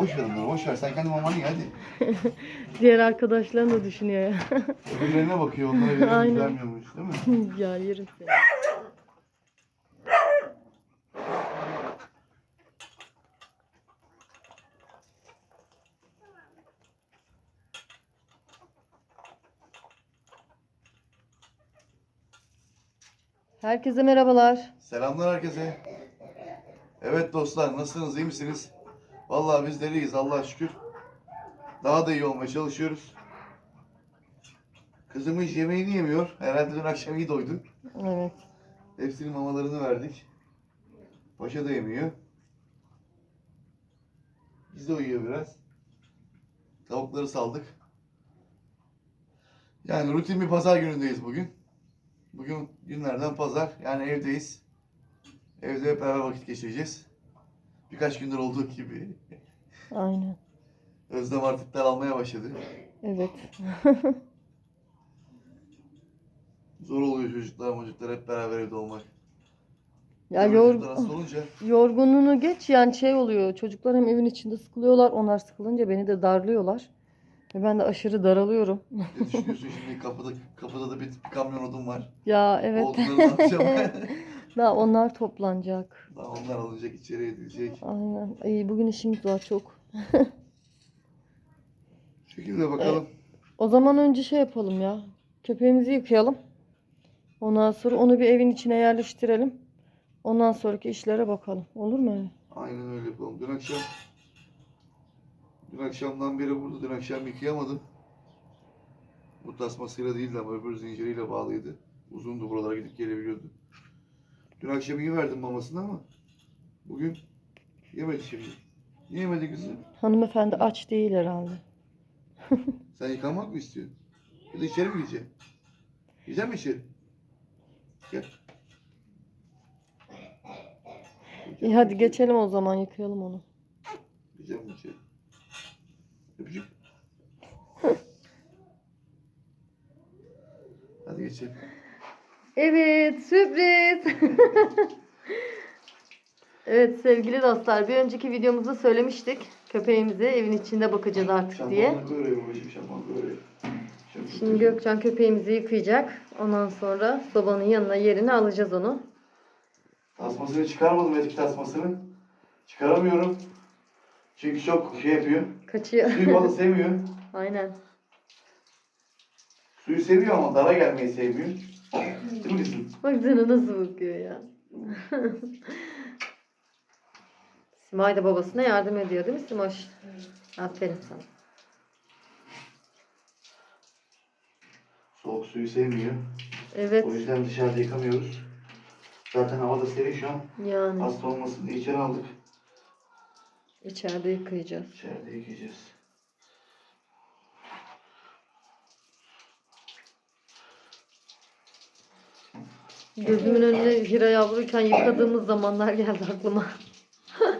Boş ver onları boş ver. Sen kendi mamanı ye hadi. Diğer arkadaşlarım da düşünüyor ya. Öbürlerine bakıyor. Onlara veriyor Aynen. vermiyormuş değil mi? ya yerim seni. Herkese merhabalar. Selamlar herkese. Evet dostlar nasılsınız iyi misiniz? Vallahi biz deliyiz Allah'a şükür. Daha da iyi olmaya çalışıyoruz. Kızım hiç yemeğini yemiyor. Herhalde dün akşam iyi doydu. Evet. Hepsinin mamalarını verdik. Paşa da yemiyor. Biz de uyuyor biraz. Tavukları saldık. Yani rutin bir pazar günündeyiz bugün. Bugün günlerden pazar. Yani evdeyiz. Evde hep beraber vakit geçireceğiz. Birkaç gündür olduğu gibi. Aynen. Özlem artık daralmaya başladı. Evet. Zor oluyor çocuklar çocuklar hep beraber evde olmak. Ya çocuklar hasta olunca yorgunluğunu geç yani şey oluyor. Çocuklar hem evin içinde sıkılıyorlar. Onlar sıkılınca beni de darlıyorlar. Ve ben de aşırı daralıyorum. ne düşünüyorsun şimdi kapıda kapıda da bir, bir kamyon odun var. Ya evet. Odunları ne yapacağım? Daha onlar toplanacak. Daha onlar alınacak içeri edilecek. Aynen. Ay, bugün işimiz var çok. Şekilde bakalım. O zaman önce şey yapalım ya. Köpeğimizi yıkayalım. Ondan sonra onu bir evin içine yerleştirelim. Ondan sonraki işlere bakalım. Olur mu öyle? Aynen öyle yapalım. Dün akşam dün akşamdan beri burada. Dün akşam yıkayamadım. Bu tasmasıyla değildi ama öbür zinciriyle bağlıydı. Uzundu buralara gidip gelebiliyordu. Dün akşam iyi verdim mamasını ama bugün yemedi şimdi. Niye yemedi kızım? Hanımefendi aç değil herhalde. Sen yıkanmak mı istiyorsun? Ya da içeri mi gideceksin? Gidecek mi içeri? Gel. İyi hadi geçelim o zaman yıkayalım onu. Gidecek mi içeri? Öpücük. Hadi geçelim. Evet sürpriz. evet sevgili dostlar bir önceki videomuzda söylemiştik. Köpeğimize evin içinde bakacağız artık diye. Babacığım, şampuanı böyle. Şöyle Şimdi. Gökcan köpeğimizi yıkayacak. Ondan sonra sobanın yanına yerini alacağız onu. Tasmasını çıkarmadım eski tasmasını. Çıkaramıyorum. Çünkü çok şey yapıyor. Kaçıyor. Suyu fazla sevmiyor. Aynen. Suyu seviyor ama dara gelmeyi sevmiyor. Değil mi kızım? Bak sana nasıl bakıyor ya. Simay da babasına yardım ediyor değil mi Simoş? Aferin sana. Soğuk suyu sevmiyor. Evet O yüzden dışarıda yıkamıyoruz. Zaten hava da serin şu an. yani Hasta olmasın diye içeri aldık. içeride yıkayacağız. İçeride yıkayacağız. Gözümün önüne Hira yavruyken yıkadığımız zamanlar geldi aklıma.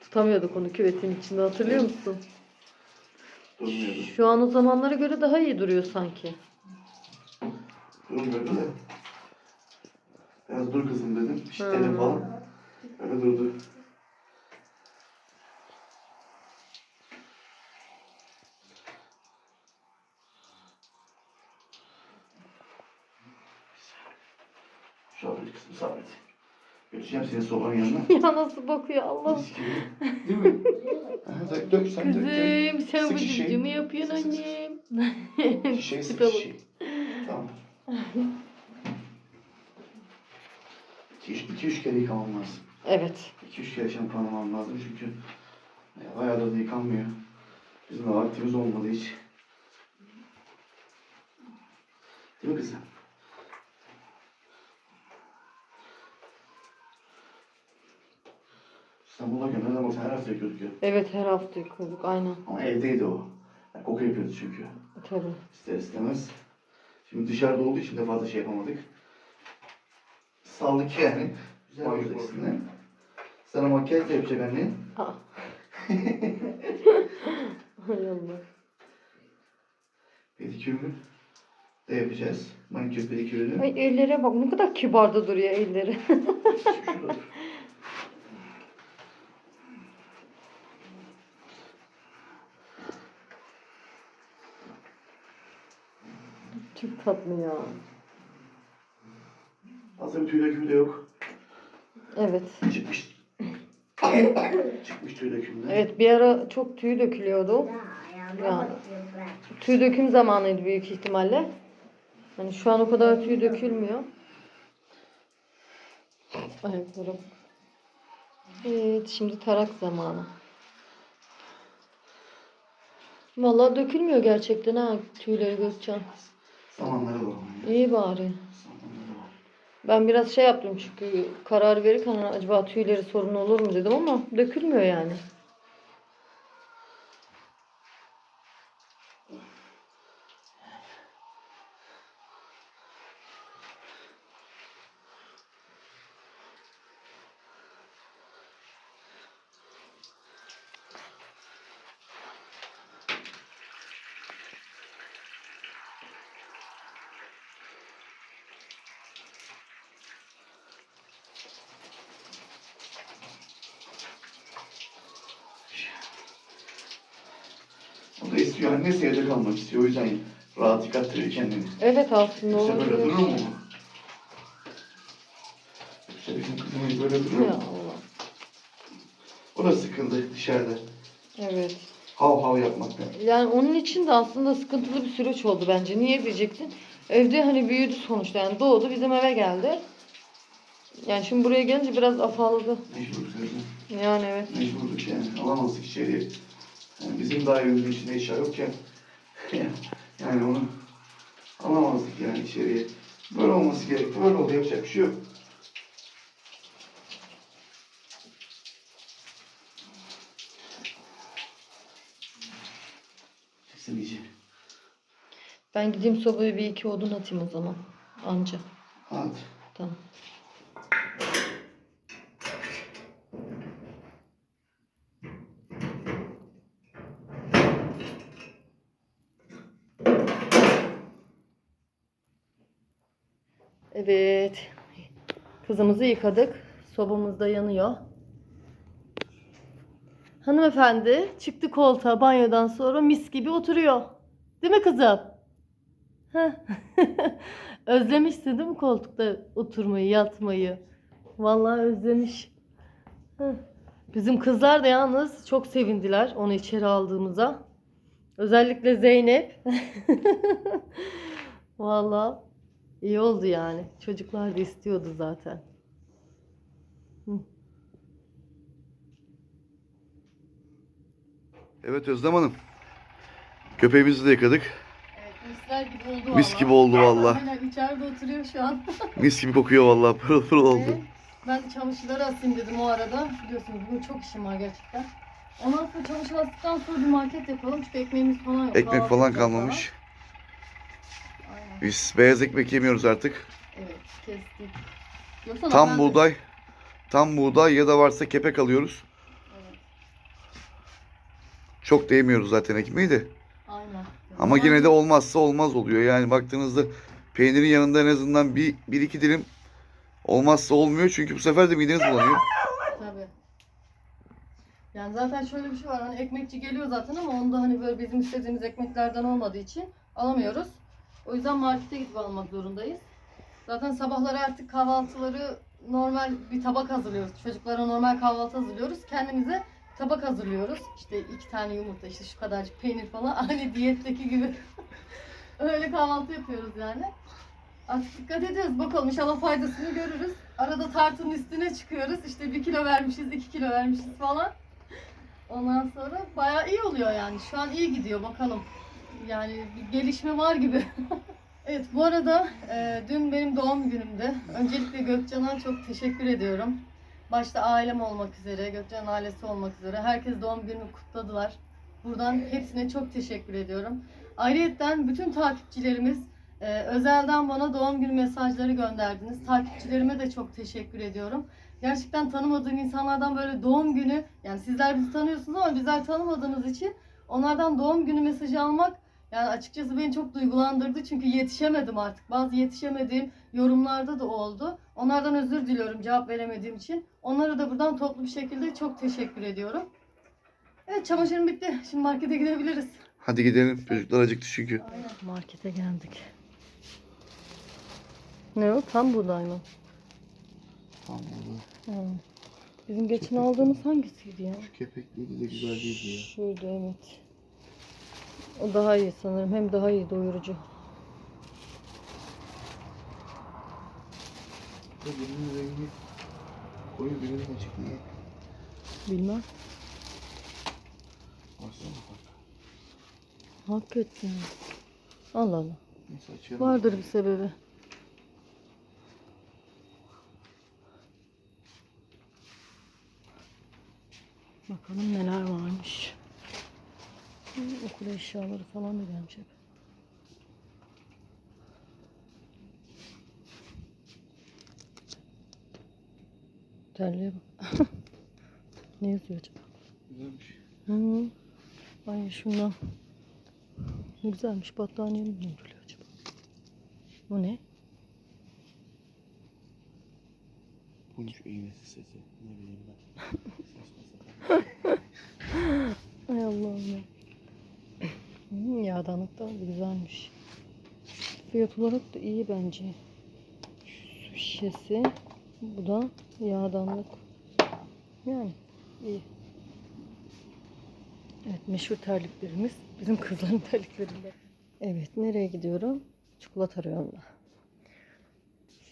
Tutamıyorduk onu küvetin içinde hatırlıyor musun? Durmuyordu. Şu an o zamanlara göre daha iyi duruyor sanki. Durmuyordu da. Biraz dur kızım dedim. Pişitelim Hmm. falan. Öyle durdu. Sabret kızım sabret. Götüreceğim seni sobanın yanına. Ya nasıl bakıyor Allah. Mis gibi. Değil mi? Aha, dök, dök sen dök. dök. Kızım sen Sık bu şişeyi. cicimi yapıyorsun Sık, sık. annem. Şişeyi sık bak. şişeyi. Tamam. İki, üç, iki üç kere yıkamam lazım. Evet. İki üç kere şampuanlamam lazım çünkü e, bayağı da yıkanmıyor. Bizim de vaktimiz olmadı hiç. Değil mi kızım? İstanbul'a ne baksan her hafta yıkıyorduk ya. Evet her hafta yıkıyorduk aynen. Ama evdeydi o. Yani koku yapıyordu çünkü. Tabii. İster istemez. Şimdi dışarıda olduğu için de fazla şey yapamadık. Saldık yani. Güzel oldu ikisine. Sana makyaj da yapacak anne. Aa. Hay Allah. Pedikürünü de yapacağız. Manikür pedikürünü. Ay ellere bak ne kadar kibarda duruyor elleri. Şurada dur. Çok tatlı ya. Aslında tüy dökümü de yok. Evet. Çıkmış. Çıkmış tüy dökümü de. Evet bir ara çok tüy dökülüyordu. Yani tüy döküm zamanıydı büyük ihtimalle. Hani şu an o kadar tüy dökülmüyor. Ayaklarım. Evet şimdi tarak zamanı. Vallahi dökülmüyor gerçekten ha tüyleri Gökçen. Zamanları da var. İyi bari. Ben biraz şey yaptım çünkü karar verirken hani acaba tüyleri sorun olur mu dedim ama dökülmüyor yani. İstiyor. Annesi evde kalmak istiyor. O yüzden rahat yıkattırıyor kendini. Evet aslında Yoksa böyle durur olabilir. mu? Yoksa bizim kızımız böyle durur Ya mu? Allah. O da sıkıldı dışarıda. Evet. Hav hav yapmaktan. Yani onun için de aslında sıkıntılı bir süreç oldu bence. Niye diyeceksin? Evde hani büyüdü sonuçta yani doğdu bizim eve geldi. Yani şimdi buraya gelince biraz afalladı. Mecburuz kızım. Yani evet. Mecburduk yani. Alamazdık içeriye. Yani bizim evimizin içinde eşya yokken yani onu alamazdık yani içeriye. Böyle olması gerekti. Böyle oldu. Yapacak bir şey yok. İyice. Ben gideyim sobaya bir iki odun atayım o zaman. Anca. Hadi. Tamam. Evet. Kızımızı yıkadık. Sobamız da yanıyor. Hanımefendi çıktı koltuğa banyodan sonra mis gibi oturuyor. Değil mi kızım? Özlemişsin değil mi koltukta oturmayı, yatmayı? Vallahi özlemiş. Bizim kızlar da yalnız çok sevindiler onu içeri aldığımıza. Özellikle Zeynep. Vallahi iyi oldu yani. Çocuklar da istiyordu zaten. Evet Özlem Hanım. Köpeğimizi de yıkadık. Evet misler gibi oldu Mis gibi oldu valla. İçeride oturuyor şu an. Mis gibi kokuyor valla. Pırıl pırıl oldu. Evet. Ben çamaşırları asayım dedim o arada. Biliyorsunuz bugün çok işim var gerçekten. Ondan sonra çamaşır astıktan sonra bir market yapalım. Çünkü ekmeğimiz falan yok. Ekmek Kahvaltı falan kalmamış. Biz beyaz ekmek yemiyoruz artık. Evet kestik. Yoksa Tam normalde- buğday, tam buğday ya da varsa kepek alıyoruz. Evet. Çok da yemiyoruz zaten ekmeği de. Aynen. Ama yine de olmazsa olmaz oluyor. Yani baktığınızda peynirin yanında en azından bir, bir iki dilim olmazsa olmuyor. Çünkü bu sefer de mideniz bulanıyor. Tabii. Yani zaten şöyle bir şey var. Hani ekmekçi geliyor zaten ama onda hani böyle bizim istediğimiz ekmeklerden olmadığı için alamıyoruz. O yüzden markete gidip almak zorundayız. Zaten sabahları artık kahvaltıları normal bir tabak hazırlıyoruz. Çocuklara normal kahvaltı hazırlıyoruz. Kendimize tabak hazırlıyoruz. İşte iki tane yumurta, işte şu kadarcık peynir falan. Aynı diyetteki gibi. Öyle kahvaltı yapıyoruz yani. Artık dikkat ediyoruz. Bakalım inşallah faydasını görürüz. Arada tartının üstüne çıkıyoruz. İşte bir kilo vermişiz, iki kilo vermişiz falan. Ondan sonra bayağı iyi oluyor yani. Şu an iyi gidiyor bakalım. Yani bir gelişme var gibi. evet bu arada e, dün benim doğum günümdü. Öncelikle Gökcan'a çok teşekkür ediyorum. Başta ailem olmak üzere, Gökcan'ın ailesi olmak üzere. Herkes doğum günümü kutladılar. Buradan hepsine çok teşekkür ediyorum. Ayrıyeten bütün takipçilerimiz e, özelden bana doğum günü mesajları gönderdiniz. Takipçilerime de çok teşekkür ediyorum. Gerçekten tanımadığım insanlardan böyle doğum günü, yani sizler bizi tanıyorsunuz ama bizler tanımadığımız için onlardan doğum günü mesajı almak yani açıkçası beni çok duygulandırdı çünkü yetişemedim artık. Bazı yetişemediğim yorumlarda da oldu. Onlardan özür diliyorum cevap veremediğim için. Onlara da buradan toplu bir şekilde çok teşekkür ediyorum. Evet çamaşırım bitti. Şimdi markete gidebiliriz. Hadi gidelim. Çocuklar acıktı çünkü. Aynen. Markete geldik. Ne o? Tam buğday mı? Tamam Hı. Bizim geçen aldığımız hangisiydi ya? Şu kepekliydi de güzel değildi ya. Şuydu evet. O daha iyi sanırım. Hem daha iyi doyurucu. Birinin rengi koyu birinin açık niye? Bilmem. Baksana bak. Hakikaten. Allah Allah. Neyse açalım. Vardır bir sebebi. Bakalım neler varmış. Hı, Okul eşyaları falan da gelmiş hep. Terliğe bak. ne yazıyor acaba? Güzelmiş. Hı. Ay şundan. Ne güzelmiş battaniye mi duruyor acaba? Bu ne? Punç iğnesi sesi. Ne bileyim ben. Ay Allah'ım ya. Yağdanlıklar da güzelmiş. Fiyat olarak da iyi bence. Su şişesi. Bu da yağdanlık. Yani iyi. Evet meşhur terliklerimiz. Bizim kızların terliklerinden. Evet nereye gidiyorum? Çikolata reyonuna.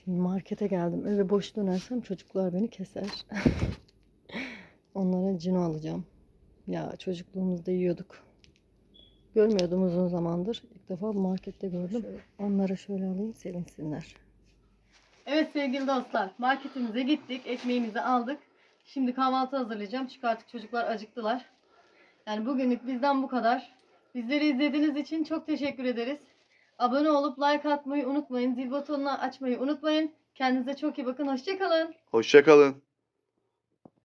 Şimdi markete geldim. Eve boş dönersem çocuklar beni keser. Onlara cino alacağım. Ya çocukluğumuzda yiyorduk. Görmüyordum uzun zamandır. İlk defa markette gördüm. Onlara şöyle alayım sevinsinler. Evet sevgili dostlar. Marketimize gittik. Ekmeğimizi aldık. Şimdi kahvaltı hazırlayacağım. Çünkü artık çocuklar acıktılar. Yani bugünlük bizden bu kadar. Bizleri izlediğiniz için çok teşekkür ederiz. Abone olup like atmayı unutmayın. Zil butonunu açmayı unutmayın. Kendinize çok iyi bakın. Hoşçakalın. Hoşçakalın.